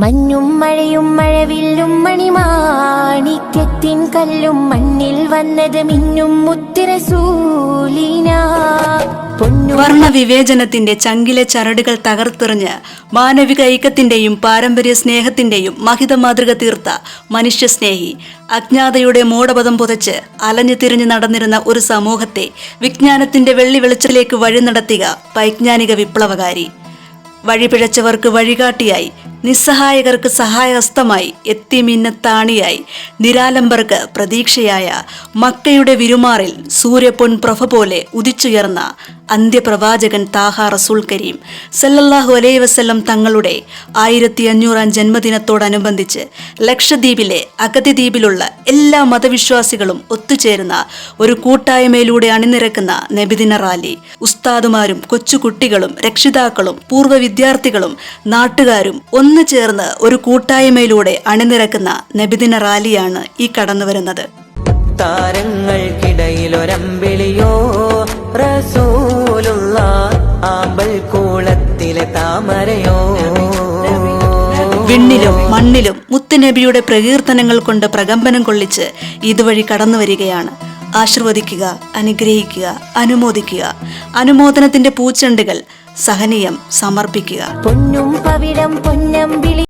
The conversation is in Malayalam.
മഞ്ഞും മഴയും മഴവില്ലും മണിമാണിക്യത്തിൻ കല്ലും മണ്ണിൽ വന്നത് മിന്നും മുത്തിരസൂലിന വർണ വിവേചനത്തിന്റെ ചങ്കിലെ ചരടുകൾ തകർത്തെറിഞ്ഞ് മാനവിക ഐക്യത്തിന്റെയും പാരമ്പര്യ സ്നേഹത്തിന്റെയും മഹിത മാതൃക തീർത്ത മനുഷ്യസ്നേഹി അജ്ഞാതയുടെ മൂടപദം പുതച്ച് അലഞ്ഞു തിരിഞ്ഞു നടന്നിരുന്ന ഒരു സമൂഹത്തെ വിജ്ഞാനത്തിന്റെ വെള്ളി വെളിച്ചത്തിലേക്ക് വഴി നടത്തിയ വൈജ്ഞാനിക വിപ്ലവകാരി. വഴിപിഴച്ചവർക്ക് വഴികാട്ടിയായി നിസ്സഹായകർക്ക് സഹായഹസ്തമായി എത്തിമിന്നത്താണിയായി നിരാലംബർക്ക് പ്രതീക്ഷയായ മക്കയുടെ വിരുമാറിൽ സൂര്യപ്പൊൻ പ്രഭ പോലെ ഉദിച്ചുയർന്ന അന്ത്യപ്രവാചകൻ താഹ റസൂൽ കരീം സല്ലല്ലാഹു അലൈഹി വസല്ലം തങ്ങളുടെ ആയിരത്തി അഞ്ഞൂറാം ജന്മദിനത്തോടനുബന്ധിച്ച് ലക്ഷദ്വീപിലെ അഗതിദ്വീപിലുള്ള എല്ലാ മതവിശ്വാസികളും ഒത്തുചേരുന്ന ഒരു കൂട്ടായ്മയിലൂടെ അണിനിരക്കുന്ന നബിദിന റാലി. ഉസ്താദുമാരും കൊച്ചുകുട്ടികളും രക്ഷിതാക്കളും പൂർവ വിദ്യാർത്ഥികളും നാട്ടുകാരും ഒന്നു ചേർന്ന് ഒരു കൂട്ടായ്മയിലൂടെ അണിനിരക്കുന്ന നബിദിന റാലിയാണ് ഈ കടന്നുവരുന്നത്. താരങ്ങൾക്കിടയിലൊരമ്പിളിയോ റസൂലുള്ള വിണ്ണിലും മണ്ണിലും മുത്തുനബിയുടെ പ്രകീർത്തനങ്ങൾ കൊണ്ട് പ്രകമ്പനം കൊള്ളിച്ച് ഇതുവഴി കടന്നു വരികയാണ്. ആശീർവദിക്കുക അനുഗ്രഹിക്കുക അനുമോദിക്കുക. അനുമോദനത്തിന്റെ പൂച്ചെണ്ടുകൾ സഹനീയം സമർപ്പിക്കുക. പൊന്നും പവിഴം